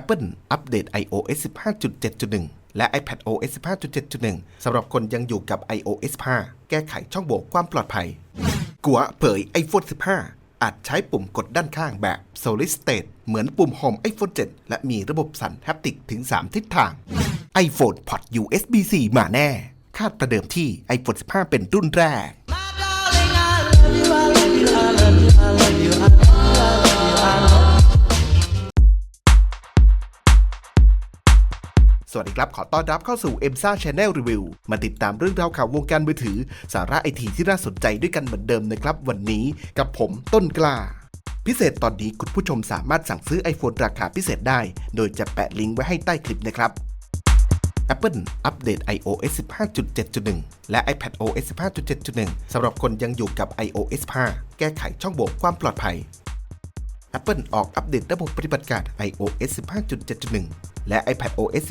Apple อัปเดต iOS 15.7.1 และ iPad OS 15.7.1 สำหรับคนยังอยู่กับ iOS 5 แก้ไขช่องโหว่ความปลอดภัย กัวเผย iPhone 15 อาจใช้ปุ่มกดด้านข้างแบบ Solid State เหมือนปุ่ม Home iPhone 7 และมีระบบสั่นแฮปติกถึง 3 ทิศทาง iPhone Port USB-C มาแน่ คาดประเดิมที่ iPhone 15 เป็นรุ่นแรก สวัสดีครับ ขอต้อนรับเข้าสู่ e m s a Channel Review มาติดตามเรื่องราวข่าววงการมือถือ สาระไอทีที่น่าสนใจด้วยกันเหมือนเดิมนะครับ วันนี้กับผมต้นกล้า พิเศษตอนนี้คุณผู้ชมสามารถสั่งซื้อ iPhone ราคาพิเศษได้ โดยจะแปะลิงก์ไว้ให้ใต้คลิปนะครับ Apple อัปเดต iOS 15.7.1 และ iPad OS 15.7.1 สำหรับคนยังอยู่กับ iOS 5 แก้ไขช่องโหว่ความปลอดภัย Apple ออกอัปเดตระบบปฏิบัติการ iOS 15.7.1 และ iPad OS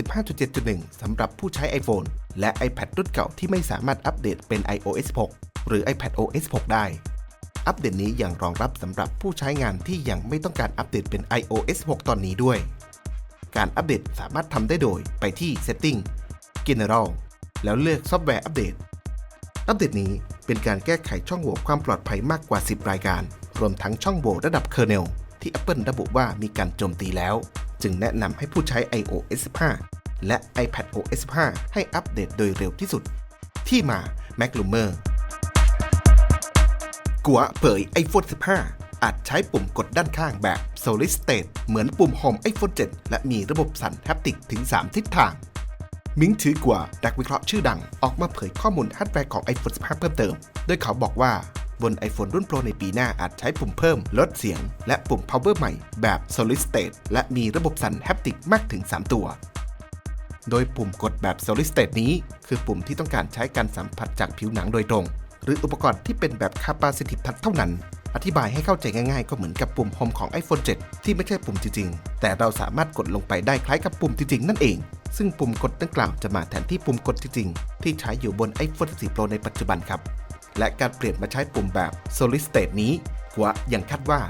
15.7.1 สำหรับผู้ใช้ iPhone และ iPad รุ่นเก่าที่ไม่สามารถอัปเดตเป็น iOS 6 หรือ iPad OS 6 ได้ อัปเดตนี้ยังรองรับสำหรับผู้ใช้งานที่ยังไม่ต้องการอัปเดตเป็น iOS 6 ตอนนี้ด้วย การอัปเดตสามารถทำได้โดยไปที่ Setting General แล้วเลือกซอฟต์แวร์อัปเดต อัปเดตนี้เป็นการแก้ไขช่องโหว่ความปลอดภัยมากกว่า 10 รายการ รวมทั้งช่องโหว่ระดับ kernel ที่ Apple ระบุว่ามีการโจมตีแล้ว จึงแนะนำให้ผู้ใช้ iOS 15 และ iPad OS 15 ให้อัปเดตโดยเร็วที่สุด ที่มา Mac l u m e r กัวเผย iPhone 15 อาจใช้ปุ่มกดด้านข้างแบบ Solid State เหมือนปุ่ม Home iPhone 7 และมีระบบสั่นแฮปติกถึง 3 ทิศทาง มิงถือกว่านักวิเคราะห์ชื่อดังออกมาเผยข้อมูลฮาร์ดแวร์ของ iPhone 15 เพิ่มเติม โดยเขาบอกว่า บน iPhone รุ่น Pro ในปีหน้าอาจใช้ปุ่มเพิ่ม ลดเสียง และปุ่ม Power ใหม่แบบ Solid State และมีระบบสั่นแฮปติกมากถึง 3 ตัว โดยปุ่มกดแบบ Solid State นี้ คือปุ่มที่ต้องการใช้การสัมผัสจากผิวหนังโดยตรง หรืออุปกรณ์ที่เป็นแบบ Capacitive Touch เท่านั้นอธิบายให้เข้าใจง่ายๆ ก็เหมือนกับปุ่ม Home ของ iPhone 7 ที่ไม่ใช่ปุ่มจริงๆ แต่เราสามารถกดลงไปได้คล้ายกับปุ่มจริงๆ นั่นเอง ซึ่งปุ่มกดดังกล่าวจะมาแทนที่ปุ่มกดจริงๆ ที่ใช้อยู่บน iPhone 14 Pro ในปัจจุบันครับ และการเปลี่ยนมาใช้ปุ่มแบบ Solid State นี้กัวยังคาดว่า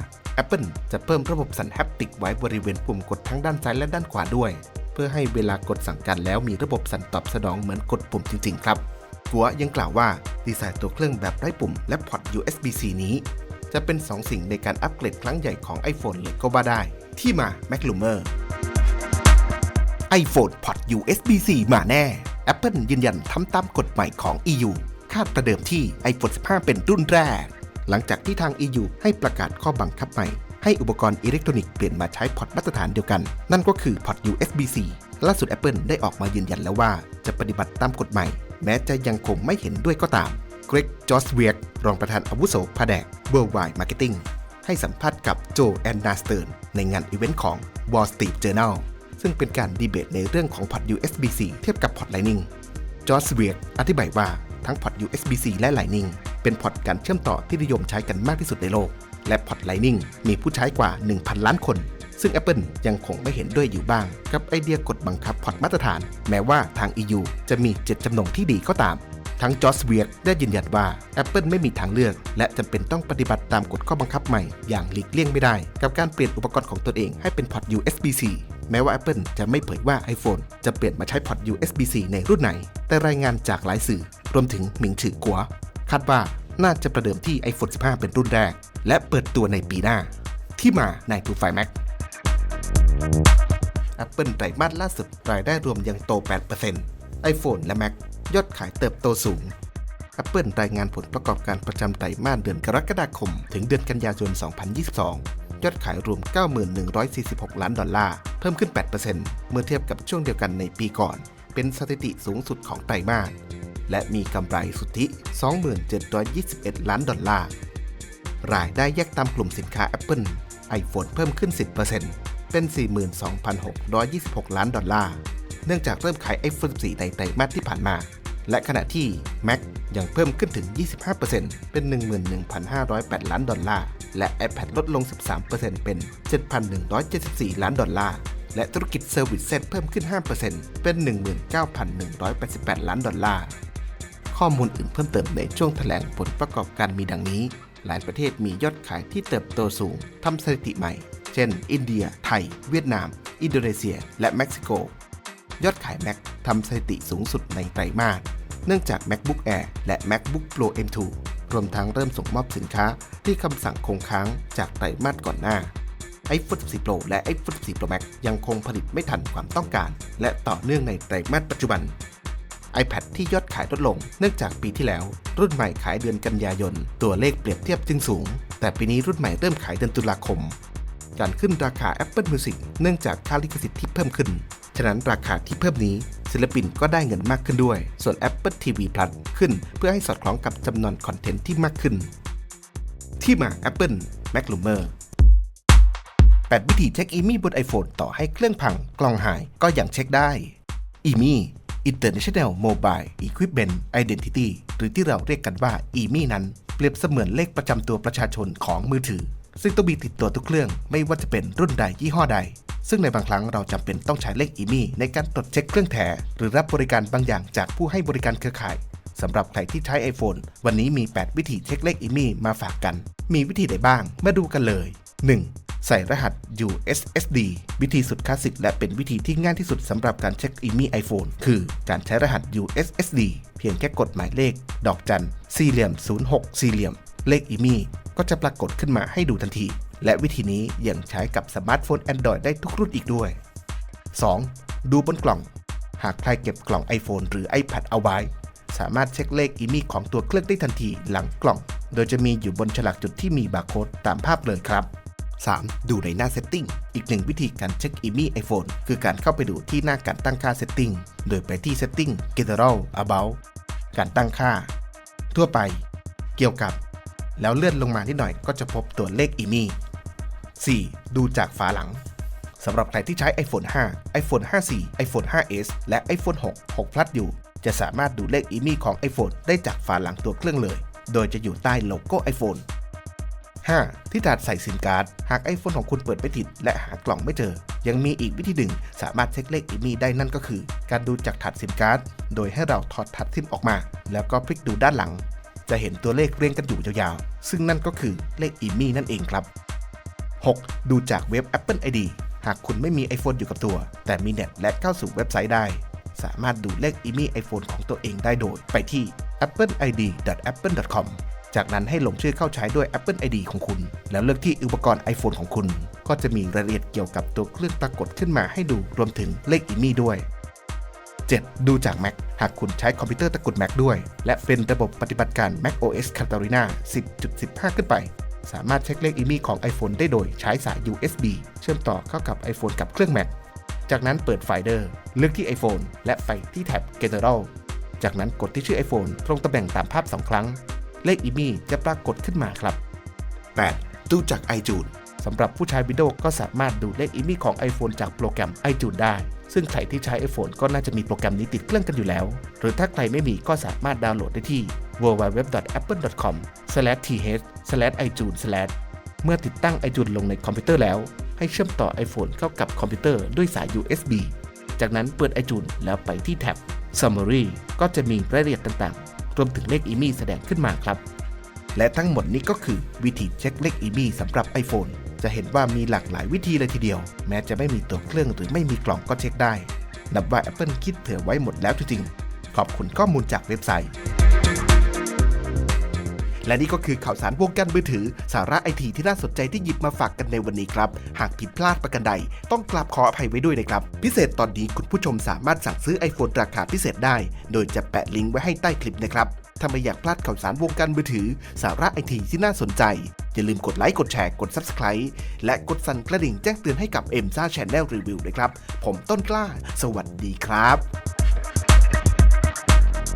Apple จะเพิ่มระบบสั่นแฮปติกไว้บริเวณปุ่มกดทั้งด้านซ้ายและด้านขวาด้วย เพื่อให้เวลากดสั่งการแล้วมีระบบสั่นตอบสนองเหมือนกดปุ่มจริง ๆ ครับกัวยังกล่าวว่าดีไซน์ตัวเครื่องแบบไร้ปุ่มและพอร์ต USB-C นี้ จะเป็น 2 สิ่งในการอัปเกรดครั้งใหญ่ของ iPhone เลยก็ว่าได้ ที่มา Mac l u m e r iPhone พอร์ต USB-C มาแน่ Apple ยืนยันทำตามกฎใหม่ของ EU คาดประเดิมที่ iPhone 15 เป็นรุ่นแรก หลังจากที่ทาง EU ให้ประกาศข้อบังคับใหม่ ให้อุปกรณ์อิเล็กทรอนิกส์เปลี่ยนมาใช้พอร์ตมาตรฐานเดียวกัน นั่นก็คือพอร์ต USB-C ล่าสุด Apple ได้ออกมายืนยันแล้วว่า จะปฏิบัติตามกฎใหม่ แม้จะยังคงไม่เห็นด้วยก็ตามเกรกจอสเวียกรองประธานอาวุโสแผนก Worldwide Marketing ให้สัมภาษณ์กับโจแอนนาสเติร์ในงานอีเวนต์ของ Wall Street Journal ซึ่งเป็นการดีเบตในเรื่องของพอร์ต USB-C เทียบกับพอร์ต Lightning จอร์จเวียกอธิบายว่า ทั้งพอร์ต USB-C และ Lightning เป็นพอร์ตการเชื่อมต่อที่นิยมใช้กันมากที่สุดในโลก และพอร์ต Lightning มีผู้ใช้กว่า 1,000 ล้านคน ซึ่ง Apple ยังคงไม่เห็นด้วยอยู่บ้าง กับไอเดียกดบังคับพอร์ตมาตรฐาน แม้ว่าทาง EU จะมีเจตจำนงที่ดีก็ตาม ทั้งจอร์จเวียกได้ยืนยันว่า Apple ไม่มีทางเลือก และจำเป็นต้องปฏิบัติตามกฎข้อบังคับใหม่อย่างหลีกเลี่ยงไม่ได้ กับการเปลี่ยนอุปกรณ์ของตนเองให้เป็นพอร์ต USB-C แม้ว่า Apple จะไม่เผยว่า iPhone จะเปลี่ยนมาใช้พอร์ต USB-C ในรุ่นไหน แต่รายงานจากหลายสื่อ รวมถึงหมิงฉือกัว คาดว่าน่าจะประเดิมที่ iPhone 15 เป็นรุ่นแรก และเปิดตัวในปีหน้า ที่มาใน To Find Mac Apple ไตรมาสล่าสุดรายได้รวมยังโต 8% iPhone และ Mac ยอดขายเติบโตสูง Apple รายงานผลประกอบการประจำไตรมาสเดือนกรกฎาคม ถึงเดือนกันยายน 2022 ยอดขายรวม 9146 ล้านดอลลาร์ เพิ่มขึ้น 8%เมื่อเทียบกับช่วงเดียวกันในปีก่อน เป็นสถิติสูงสุดของไตรมาส และมีกำไรสุทธิ 2721 ล้านดอลลาร์ รายได้แยกตามกลุ่มสินค้า Apple iPhone เพิ่มขึ้น 10%เป็น 42,626 ล้านดอลลาร์ เนื่องจากเริ่มขาย iPhone 14 ในไตรมาสที่ผ่านมา และขณะที่ Mac ยังเพิ่มขึ้นถึง 25%เป็น 11,508 ล้านดอลลาร์ และ iPad ลดลง 13%เป็น 7,174 ล้านดอลลาร์ และธุรกิจเซอร์วิสเซ็ตเพิ่มขึ้น 5%เป็น 19,188 ล้านดอลลาร์ ข้อมูลอื่นเพิ่มเติมในช่วงแถลงผลประกอบการมีดังนี้ หลายประเทศมียอดขายที่เติบโตสูงทำสถิติใหม่ เช่น อินเดีย ไทย เวียดนาม อินโดนีเซีย และเม็กซิโก ยอดขาย Mac ทำสถิติสูงสุดในไตรมาส เนื่องจาก MacBook Air และ MacBook Pro M2 รวมทั้งเริ่มส่งมอบสินค้าที่คำสั่งคงค้างจากไตรมาสก่อนหน้า iPhone 14 Pro และ iPhone 14 Pro Max ยังคงผลิตไม่ทันความต้องการ และต่อเนื่องในไตรมาสปัจจุบัน iPad ที่ยอดขายลดลงเนื่องจากปีที่แล้ว รุ่นใหม่ขายเดือนกันยายน ตัวเลขเปรียบเทียบจึงสูง แต่ปีนี้รุ่นใหม่เริ่มขายเดือนตุลาคม การขึ้นราคา Apple Music เนื่องจากค่าลิขสิทธิ์ที่เพิ่มขึ้น ฉะนั้นราคาที่เพิ่มนี้ ศิลปินก็ได้เงินมากขึ้นด้วย ส่วน Apple TV Plus ขึ้น เพื่อให้สอดคล้องกับจำนวนคอนเทนต์ที่มากขึ้น ที่มา Apple Mac l u m e r 8 วิธีเช็คอีมี่บน iPhone ต่อให้เครื่องพังกล้องหายก็ยังเช็คได้อีมี่ International Mobile Equipment Identity หรือที่เราเรียกกันว่า EMI นั้น เปรียบเสมือนเลขประจำตัวประชาชนของมือถือ ซึ่งต้องมีติดตัวทุกเครื่องไม่ว่าจะเป็นรุ่นใดยี่ห้อใด ซึ่งในบางครั้งเราจำเป็นต้องใช้เลข EMI ในการตรวจเช็คเครื่องแถหรือรับบริการบางอย่างจากผู้ให้บริการเครือข่ายสำหรับใครที่ใช้ iPhone วันนี้มี 8 วิธีเช็คเลข EMI มาฝากกัน มีวิธีใดบ้าง มาดูกันเลย 1. ใส่รหัส USSD วิธีสุดคลาสสิกและเป็นวิธีที่ง่ายที่สุดสำหรับการเช็ค IMEI iPhone คือการใช้รหัส USSD เพียงแค่กดหมายเลข ดอกจันสี่เหลี่ยม 06 สี่เหลี่ยม เลข IMEI ก็จะปรากฏขึ้นมาให้ดูทันที และวิธีนี้ยังใช้กับสมาร์ทโฟน Android ได้ทุกรุ่นอีกด้วย 2. ดูบนกล่อง หากใครเก็บกล่อง iPhone หรือ iPad เอาไว้ สามารถเช็คเลข IMEI ของตัวเครื่องได้ทันทีหลังกล่อง โดยจะมีอยู่บนฉลากจุดที่มีบาร์โค้ดตามภาพเลยครับ 3. ดูในหน้า Setting อีกหนึ่งวิธีการเช็ค IMEI iPhone คือการเข้าไปดูที่หน้าการตั้งค่า Setting โดยไปที่ Setting General About การตั้งค่า ทั่วไป เกี่ยวกับ แล้วเลื่อนลงมานิดหน่อยก็จะพบตัวเลข IMEI 4. ดูจากฝาหลังสำหรับใครที่ใช้ iPhone 5 iPhone 5C iPhone 5s และ iPhone 6 6 Plus อยู่ จะสามารถดูเลข IMEI ของ iPhone ได้จากฝาหลังตัวเครื่องเลย โดยจะอยู่ใต้โลโก้ iPhone 5. ที่ถาดใส่ซิมการ์ด หาก iPhone ของคุณเปิดไม่ติด และหากล่องไม่เจอ ยังมีอีกวิธีหนึ่ง สามารถเช็คเลข IMEI ได้นั่นก็คือ การดูจากถาดซิมการ์ด โดยให้เราถอดถาดซิมออกมา แล้วก็พลิกดูด้านหลัง จะเห็นตัวเลขเรียงกันอยู่ยาวๆ ซึ่งนั่นก็คือเลข IMEI นั่นเองครับ 6. ดูจากเว็บ Apple ID หากคุณไม่มี iPhone อยู่กับตัว แต่มีเน็ตและเข้าสู่เว็บไซต์ได้ สามารถดูเลข IMEI iPhone ของตัวเองได้โดย ไปที่ appleid.apple.com จากนั้นให้ลงชื่อเข้าใช้ด้วย Apple ID ของคุณ แล้วเลือกที่อุปกรณ์ iPhone ของคุณ ก็จะมีรายละเอียดเกี่ยวกับตัวเครื่องปรากฏขึ้นมาให้ดูรวมถึงเลข IMEI ด้วย 7. ดูจาก Mac หากคุณใช้คอมพิวเตอร์ตระกูล Mac ด้วย และเป็นระบบปฏิบัติการ Mac OS Catalina 10.15 ขึ้นไป สามารถเช็คเลข IMEI ของ iPhone ได้โดยใช้สาย USB เชื่อมต่อเข้ากับ iPhone กับเครื่อง Mac จากนั้นเปิดไฟเดอร์เลือกที่ iPhone และไปที่แท็บ General จากนั้นกดที่ชื่อ iPhone ตรงตำแหน่งตามภาพ 2 ครั้ง เลข IMEI จะปรากฏขึ้นมาครับ 8. ดูจาก iTunes สำหรับผู้ใช้ Windows ก็สามารถดูเลข IMEI ของ iPhone จากโปรแกรม iTunes ได้ ซึ่งใครที่ใช้ iPhone ก็น่าจะมีโปรแกรมนี้ติดเครื่องกันอยู่แล้ว หรือถ้าใครไม่มีก็สามารถดาวน์โหลดได้ที่ www.apple.com/th/itunes/ เมื่อติดตั้ง iTunes ลงในคอมพิวเตอร์แล้ว ให้เชื่อมต่อ iPhone เข้ากับคอมพิวเตอร์ด้วยสาย USB จากนั้นเปิด iTunes แล้วไปที่แท็บ Summary ก็จะมีรายละเอียดต่างๆ รวมถึงเลข IMEI แสดงขึ้นมาครับ และทั้งหมดนี้ก็คือวิธีเช็คเลข IMEI สำหรับ iPhone จะเห็นว่ามีหลากหลายวิธีเลยทีเดียว แม้จะไม่มีตัวเครื่องหรือไม่มีกล่องก็เช็คได้ นับว่า Apple คิดเผื่อไว้หมดแล้วจริงๆ ขอบคุณข้อมูลจากเว็บไซต์ และนี่ก็คือข่าวสารวงการมือถือ สาระไอทีที่น่าสนใจที่หยิบมาฝากกันในวันนี้ครับ หากผิดพลาดประกันใด ต้องกราบขออภัยไว้ด้วยนะครับ พิเศษตอนนี้คุณผู้ชมสามารถสั่งซื้อ iPhone ราคาพิเศษได้ โดยจะแปะลิงก์ไว้ให้ใต้คลิปนะครับ ถ้าไม่อยากพลาดข่าวสารวงการมือถือ สาระไอทีที่น่าสนใจ อย่าลืมกดไลค์ กดแชร์ กด Subscribe และกดสั่นกระดิ่งแจ้งเตือนให้กับ m อ็มซ่าแชนแนลรีวิวด้วยครับ ผมต้นกล้า สวัสดีครับ